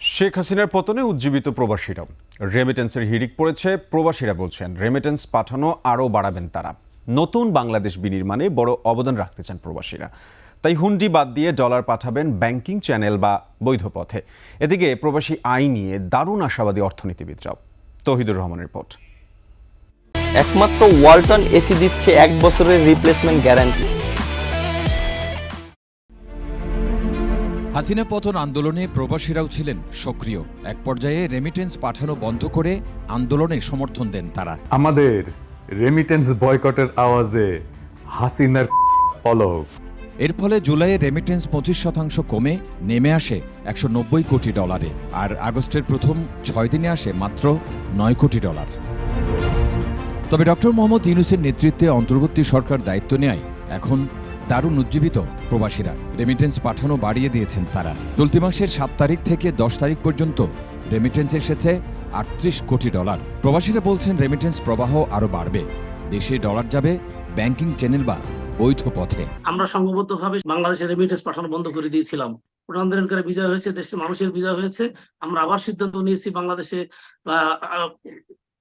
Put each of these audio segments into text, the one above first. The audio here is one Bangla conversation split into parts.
শেখ হাসিনার পতনে উজ্জীবিত প্রবাসীরা। রেমিটেন্সের হিড়িক পড়েছে, প্রবাসীরা বলছেন, রেমিটেন্স পাঠানো আরও বাড়াবেন তারা। নতুন বাংলাদেশ বিনির্মাণে বড় অবদান রাখতে চান প্রবাসীরা। তাই হুন্ডি বাদ দিয়ে ডলার পাঠাবেন ব্যাংকিং চ্যানেল বা বৈধ পথে। এদিকে প্রবাসী আয় নিয়ে দারুণ আশাবাদী অর্থনীতিবিদরাও। তহিদুর রহমানের রিপোর্ট। একমাত্র ওয়ালটন এসি দিচ্ছে এক বছরের রিপ্লেসমেন্ট গ্যারান্টি। হাসিনা পতন আন্দোলনে প্রবাসীরাও ছিলেন সক্রিয়। এক পর্যায়ে রেমিটেন্স পাঠানো বন্ধ করে আন্দোলনে সমর্থন দেন তারা। আমাদের রেমিটেন্স বয়কটের আওয়াজে হাসিনার পলক। এর ফলে জুলাইয়ে রেমিটেন্স পঁচিশ শতাংশ কমে নেমে আসে একশো নব্বই কোটি ডলারে। আর আগস্টের প্রথম ছয় দিনে আসে মাত্র নয় কোটি ডলার। তবে ডক্টর মোহাম্মদ ইউনুসের নেতৃত্বে অন্তর্বর্তী সরকার দায়িত্ব নেয় এখন দারুণ উজ্জীবিত প্রবাসীরা। রেমিটেন্স পাঠানো বাড়িয়ে দিয়েছেন তারা। চলতি মাসের সাত তারিখ থেকে দশ তারিখ পর্যন্ত রেমিটেন্স এসেছে আটত্রিশ কোটি ডলার। প্রবাসীরা বলছেন রেমিটেন্স প্রবাহ আরও বাড়বে। দেশে ডলার যাবে ব্যাংকিং চ্যানেল বা বৈধ পথে। আমরা সংঘবদ্ধভাবে বাংলাদেশের রেমিটেন্স পাঠানো বন্ধ করে দিয়েছিলাম। আন্দোলনকারী বিজয় হয়েছে দেশের মানুষের বিজয় হয়েছে। আমরা আবার সিদ্ধান্ত নিয়েছি বাংলাদেশে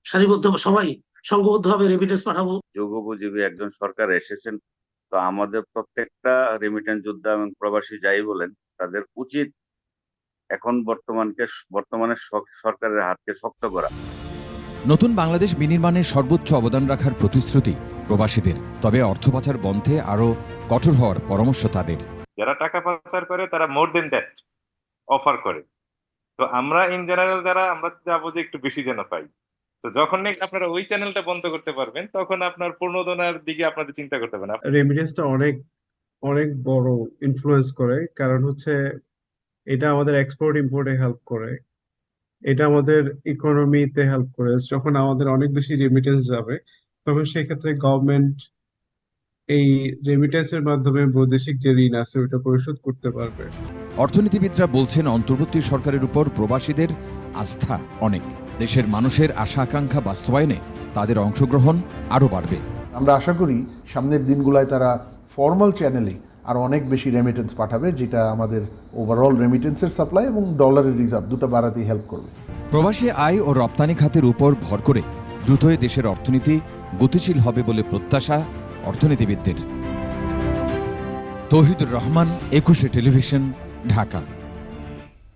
সারিবদ্ধ সবাই সংঘবদ্ধভাবে রেমিটেন্স পাঠাবো। যুগোপযোগী একজন সরকার এসেছেন তো আমাদের প্রত্যেকটা রেমিটেন্স যোদ্ধা এবং প্রবাসী যাই বলেন তাদের উচিত এখন বর্তমানকে বর্তমানে সরকারের হাতকে শক্ত করা। নতুন বাংলাদেশ বিনির্মাণে সর্বোচ্চ অবদান রাখার প্রতিশ্রুতি প্রবাসীদের তবে অর্থ পাচার বন্ধে আরও কঠোর হওয়ার পরামর্শ তাদের। যারা টাকা পাচার করে তারা মোর দেন দ্যাট অফার করে। তো আমরা ইন জেনারেল যারা আমরা যাব যে একটু বেশি যেন পাই। তো যখন নাকি আপনারা ওই চ্যানেলটা বন্ধ করতে পারবেন তখন আপনার প্রণোদনার দিকে আপনাদের চিন্তা করতে হবে না। রেমিটেন্সটা অনেক অনেক বড় ইনফ্লুয়েন্স করে। কারণ হচ্ছে এটা আমাদের এক্সপোর্ট ইম্পোর্টে হেল্প করে। এটা আমাদের ইকোনমিতে হেল্প করে। যখন আমাদের অনেক বেশি রেমিটেন্স যাবে তখন সেক্ষেত্রে গভর্নমেন্ট এই রেমিটেন্সের মাধ্যমে বৈদেশিক যে ঋণ আছে ওটা পরিশোধ করতে পারবে। অর্থনীতিবিদরা বলছেন অন্তর্বর্তী সরকারের উপর প্রবাসীদের আস্থা অনেক। দেশের মানুষের আশা আকাঙ্ক্ষা বাস্তবায়নে তাদের অংশগ্রহণ আরও বাড়বে। আমরা আশা করি সামনের দিনগুলোয় তারা ফর্মাল চ্যানেলে আর অনেক বেশি রেমিটেন্স পাঠাবে যেটা আমাদের ওভারঅল রেমিটেন্সের সাপ্লাই এবং ডলারের রিজার্ভ দুটো বাড়াতেই হেল্প করবে। প্রবাসী আয় ও রপ্তানি খাতের উপর ভর করে দ্রুতই দেশের অর্থনীতি গতিশীল হবে বলে প্রত্যাশা অর্থনীতিবিদদের। তৌহিদুর রহমান একুশে টেলিভিশন ঢাকা।